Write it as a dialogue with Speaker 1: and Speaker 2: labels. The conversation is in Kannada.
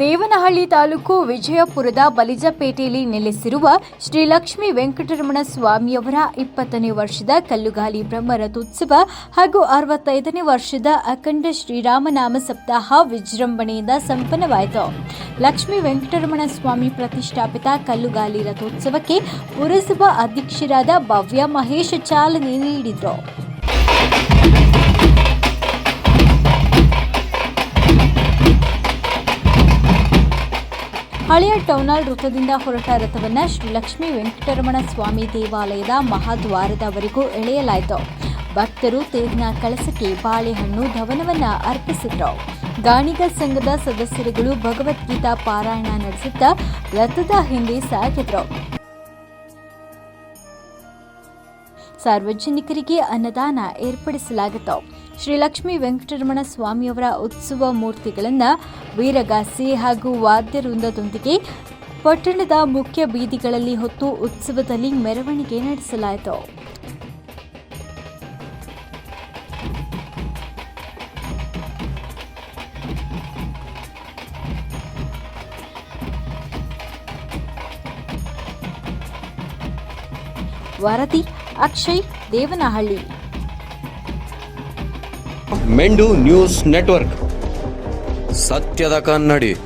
Speaker 1: ದೇವನಹಳ್ಳಿ ತಾಲೂಕು ವಿಜಯಪುರದ ಬಲಿಜಪೇಟೆಯಲ್ಲಿ ನೆಲೆಸಿರುವ ಶ್ರೀ ಲಕ್ಷ್ಮೀ ವೆಂಕಟರಮಣ ಸ್ವಾಮಿಯವರ ಇಪ್ಪತ್ತನೇ ವರ್ಷದ ಕಲ್ಲುಗಾಲಿ ಬ್ರಹ್ಮರಥೋತ್ಸವ ಹಾಗೂ ಅರವತ್ತೈದನೇ ವರ್ಷದ ಅಖಂಡ ಶ್ರೀರಾಮನಾಮ ಸಪ್ತಾಹ ವಿಜೃಂಭಣೆಯಿಂದ ಸಂಪನ್ನವಾಯಿತು. ಲಕ್ಷ್ಮೀ ವೆಂಕಟರಮಣ ಸ್ವಾಮಿ ಪ್ರತಿಷ್ಠಾಪಿತ ಕಲ್ಲುಗಾಲಿ ರಥೋತ್ಸವಕ್ಕೆ ಪುರಸಭಾ ಅಧ್ಯಕ್ಷರಾದ ಭವ್ಯ ಮಹೇಶ್ ಚಾಲನೆ ನೀಡಿದರು. ಹಳೆಯ ಟೌನಾಲ್ ವೃತ್ತದಿಂದ ಹೊರಟ ರಥವನ್ನು ಶ್ರೀ ಲಕ್ಷ್ಮೀ ವೆಂಕಟರಮಣ ಸ್ವಾಮಿ ದೇವಾಲಯದ ಮಹಾದ್ವಾರದವರೆಗೂ ಎಳೆಯಲಾಯಿತು. ಭಕ್ತರು ತೇರಿನ ಕಳಸಕ್ಕೆ ಬಾಳೆಹಣ್ಣು ಧವನವನ್ನ ಅರ್ಪಿಸಿದ್ರು. ಗಾಣಿಗ ಸಂಘದ ಸದಸ್ಯರುಗಳು ಭಗವದ್ಗೀತಾ ಪಾರಾಯಣ ನಡೆಸುತ್ತಾ ರಥದ ಹಿಂದೆ ಸಾಗಿದ್ರು. ಸಾರ್ವಜನಿಕರಿಗೆ ಅನ್ನದಾನ ಏರ್ಪಡಿಸಲಾಗಿತ್ತು? ಶ್ರೀ ಲಕ್ಷ್ಮೀ ವೆಂಕಟರಮಣ ಸ್ವಾಮಿಯವರ ಉತ್ಸವ ಮೂರ್ತಿಗಳನ್ನು ವೀರಗಾಸಿ ಹಾಗೂ ವಾದ್ಯವೃಂದದೊಂದಿಗೆ ಪಟ್ಟಣದ ಮುಖ್ಯ ಬೀದಿಗಳಲ್ಲಿ ಹೊತ್ತು ಉತ್ಸವದಲ್ಲಿ ಮೆರವಣಿಗೆ ನಡೆಸಲಾಯಿತು. ವರದಿ ಅಕ್ಷಯ್ ದೇವನಹಳ್ಳಿ.
Speaker 2: ಮೆಂಡು ನ್ಯೂಸ್ ನೆಟ್ವರ್ಕ್. ಸತ್ಯದ ಕನ್ನಡಿ.